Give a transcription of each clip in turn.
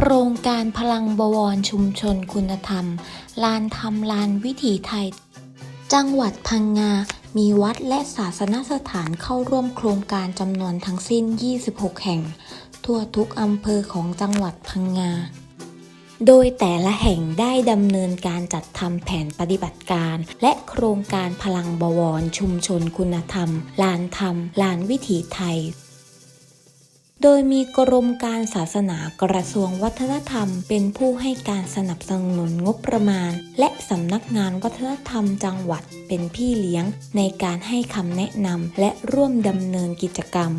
โครงการพลังบวรชุมชนคุณธรรม ลานธรรมลานวิถีไทย จังหวัดพังงา มีวัดและศาสนสถานเข้าร่วมโครงการจำนวนทั้งสิ้น 26 แห่ง ทั่วทุกอำเภอของจังหวัดพังงา โดยแต่ละแห่งได้ดำเนินการจัดทำแผนปฏิบัติการ และโครงการพลังบวรชุมชนคุณธรรม ลานธรรม ลานวิถีไทย โดยมีกรมการศาสนากระทรวงวัฒนธรรม เป็นผู้ให้การสนับสนุนงบประมาณ และสำนักงานวัฒนธรรมจังหวัดเป็นพี่เลี้ยงในการให้คำแนะนำและร่วมดำเนินกิจกรรม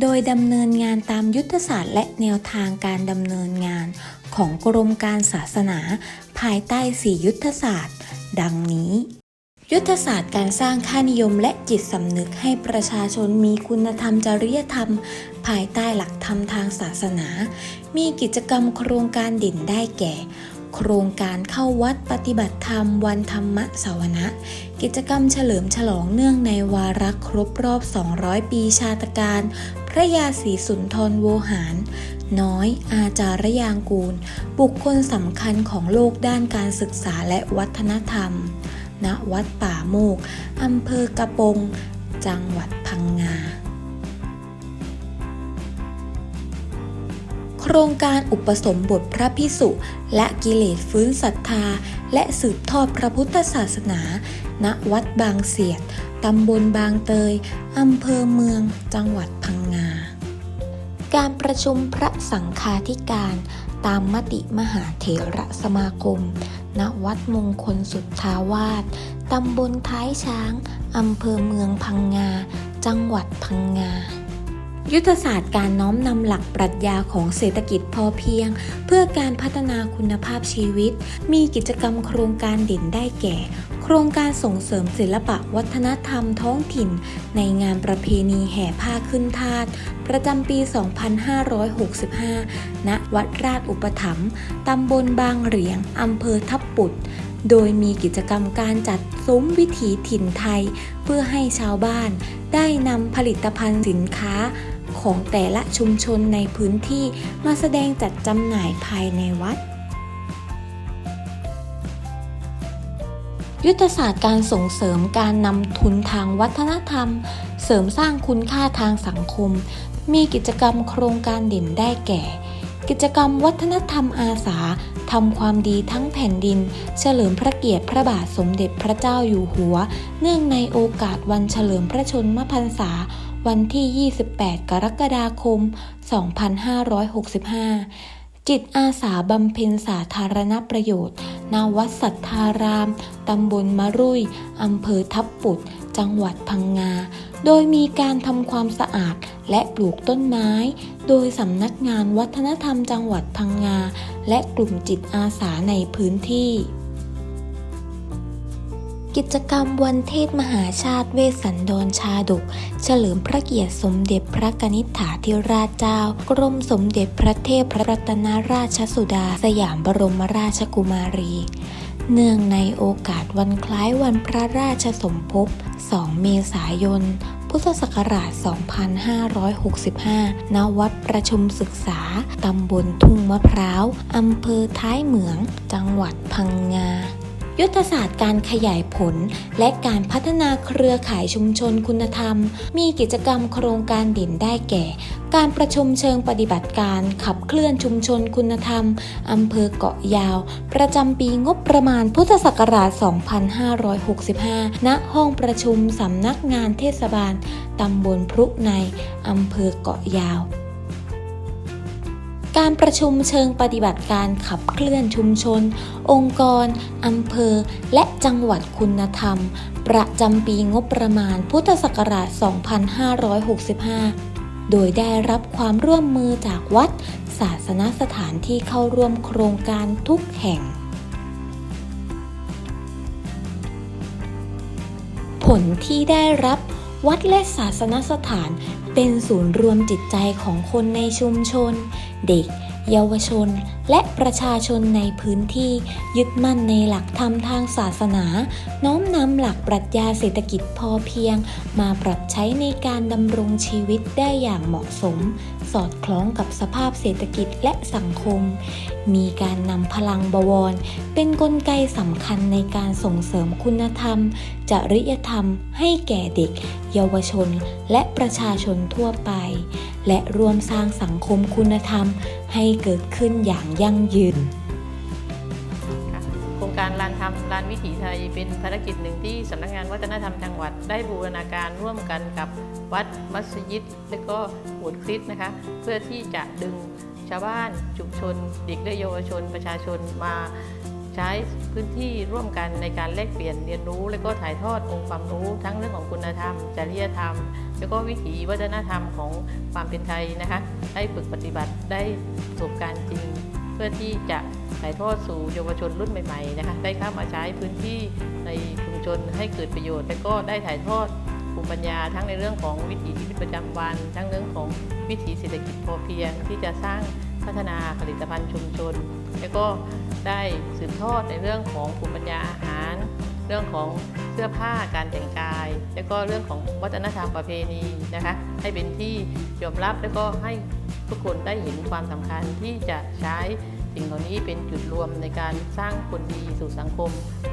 โดยดำเนินงานตามยุทธศาสตร์และแนวทางการดำเนินงานของกรมการศาสนา ภายใต้สี่ยุทธศาสตร์ ดังนี้ ยุทธศาสตร์การสร้างค่านิยมและจิตสำนึกให้ประชาชนมีคุณธรรมจริยธรรม ภายใต้หลักธรรมทางศาสนา มีกิจกรรมโครงการเด่นได้แก่ โครงการเข้าวัดปฏิบัติธรรม วันธรรมสวนะกิจกรรมเฉลิมฉลองเนื่องในวาระครบรอบ 200 ปีชาตการ พระยาศรีสุนทรโวหาร น้อย อาจารยางกูล บุคคลสำคัญของโลกด้านการศึกษาและวัฒนธรรม ณวัดป่าโมกอำเภอกระปง จังหวัดพังงา โครงการอุปสมบทพระพิสุและกิเลสฟื้นศรัทธา และสืบทอดพระพุทธศาสนา ณวัดบางเสียดตำบลบางเตยอำเภอเมือง จังหวัดพังงา การประชุมพระสังฆาธิการ ตามมติมหาเถระสมาคม ณวัดมงคลสุทธาวาสตำบลท้ายช้าง อำเภอเมืองพังงา จังหวัดพังงา ยุทธศาสตร์การน้อมนำหลักปรัชญาของเศรษฐกิจพอเพียง เพื่อการพัฒนาคุณภาพชีวิต มีกิจกรรมโครงการเด่นได้แก่ โครงการส่งเสริมศิลปะวัฒนธรรมท้องถิ่น ในงานประเพณีแห่ผ้าขึ้นทาสประจำปี 2565 ณ วัดราชอุปถัมภ์ตำบลบางเหรียง อำเภอทับปุดโดยมีกิจกรรมการจัดซุ้มวิถีถิ่นไทย เพื่อให้ชาวบ้านได้นำผลิตภัณฑ์สินค้าของแต่ละชุมชนในพื้นที่มาแสดงจัดจำหน่ายภายในวัด ยุทธศาสตร์การส่งเสริมการนำทุนทางวัฒนธรรม เสริมสร้างคุณค่าทางสังคม มีกิจกรรมโครงการเด่นได้แก่ กิจกรรมวัฒนธรรมอาสาทำความดีทั้งแผ่นดิน เฉลิมพระเกียรติพระบาทสมเด็จพระเจ้าอยู่หัว เนื่องในโอกาสวันเฉลิมพระชนมพรรษา วันที่ 28 กรกฎาคม 2565 จิตอาสาบำเพ็ญสาธารณประโยชน์ณวัดสัทธาราม ตำบลมะรุยอำเภอทับปุด จังหวัดพังงา โดยมีการทำความสะอาดและปลูกต้นไม้ โดยสำนักงานวัฒนธรรมจังหวัดพังงา และกลุ่มจิตอาสาในพื้นที่ กิจกรรมวันเทศมหาชาติเวสันดรชาดก เฉลิมพระเกียรติสมเด็จพระกนิษฐาธิราชเจ้า กรมสมเด็จพระเทพรัตนราชสุดา สยามบรมราชกุมารี เนื่องในโอกาสวันคล้ายวันพระราชสมภพ 2 เมษายน พุทธศักราช 2565 ณ วัดประชุมศึกษา ตำบลทุ่งมะพร้าว อำเภอท้ายเหมือง จังหวัดพังงา ยุทธศาสตร์การขยายผล และการพัฒนาเครือข่ายชุมชนคุณธรรม มีกิจกรรมโครงการเด่นได้แก่ การประชุมเชิงปฏิบัติการขับเคลื่อนชุมชนคุณธรรมอำเภอเกาะยาว ประจำปีงบประมาณพุทธศักราช 2565 ณ ห้องประชุมสำนักงานเทศบาลตำบลพรุในอำเภอเกาะยาว การประชุมเชิงปฏิบัติการขับเคลื่อนชุมชน องค์กรอำเภอ และจังหวัดคุณธรรม ประจำปีงบประมาณพุทธศักราช 2565โดยได้รับความร่วมมือจากวัด ศาสนสถานที่เข้าร่วมโครงการทุกแห่ง ผลที่ได้รับ วัดและศาสนสถานเป็นศูนย์รวมจิตใจของคนในชุมชน เด็ก เยาวชน และประชาชนในพื้นที่ยึดมั่นในหลักธรรมทางศาสนา น้อมนำหลักปรัชญาเศรษฐกิจพอเพียง มาปรับใช้ในการดำรงชีวิตได้อย่างเหมาะสม สอดคล้องกับสภาพเศรษฐกิจและสังคม มีการนำพลังบวร เป็นนกลไกสำคัญในการส่งเสริมคุณธรรม จริยธรรมให้แก่เด็ก เยาวชน และประชาชนทั่วไป และรวมสร้างสังคมคุณธรรมให้เกิดขึ้นอย่างยั่งยืนโครงการลานทำลานวิถีไทยเป็นภารกิจหนึ่งที่สำนักงานวัฒนธรรมจังหวัด ได้บูรณาการร่วมกันกับวัดมัสยิด และก็โบสถ์คริสต์นะคะ เพื่อที่จะดึงชาวบ้านชุมชน เด็กและเยาวชนประชาชนมา ใช้พื้นที่ร่วมกันในการแลกเปลี่ยนเรียนรู้ และก็ถ่ายทอดองค์ความรู้ทั้งเรื่องของคุณธรรม จริยธรรม แล้วก็วิถีวัฒนธรรมของความเป็นไทยนะคะได้ฝึกปฏิบัติได้ประสบการณ์จริง เพื่อที่จะถ่ายทอดสู่เยาวชนรุ่นใหม่ๆนะคะได้เข้ามาใช้พื้นที่ในชุมชนให้เกิดประโยชน์ และก็ได้ถ่ายทอดภูมิปัญญาทั้งในเรื่องของวิถีชีวิตประจำวัน ทั้งเรื่องของวิถีเศรษฐกิจพอเพียงที่จะสร้าง พัฒนาผลิตภัณฑ์ชุมชน และก็ได้สืบทอดในเรื่องของภูมิปัญญาอาหาร เรื่องของเสื้อผ้าการแต่งกาย แล้วก็เรื่องของวัฒนธรรมประเพณีนะคะ ให้เป็นที่ยอมรับแล้วก็ให้ทุกคนได้เห็นความสำคัญที่จะใช้สิ่งเหล่านี้เป็นจุดรวมในการสร้างคนดีสู่สังคม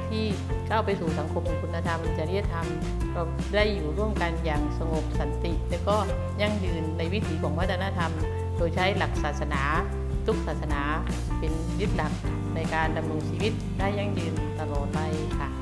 ที่ก้าวไปสู่สังคมคุณธรรมจริยธรรมเราได้อยู่ร่วมกันอย่างสงบสันติ และก็ยั่งยืนในวิถีของวัฒนธรรม โดยใช้หลักศาสนาทุกศาสนาเป็นยึดหลักในการดำรงชีวิตได้ยั่งยืนตลอดไปค่ะ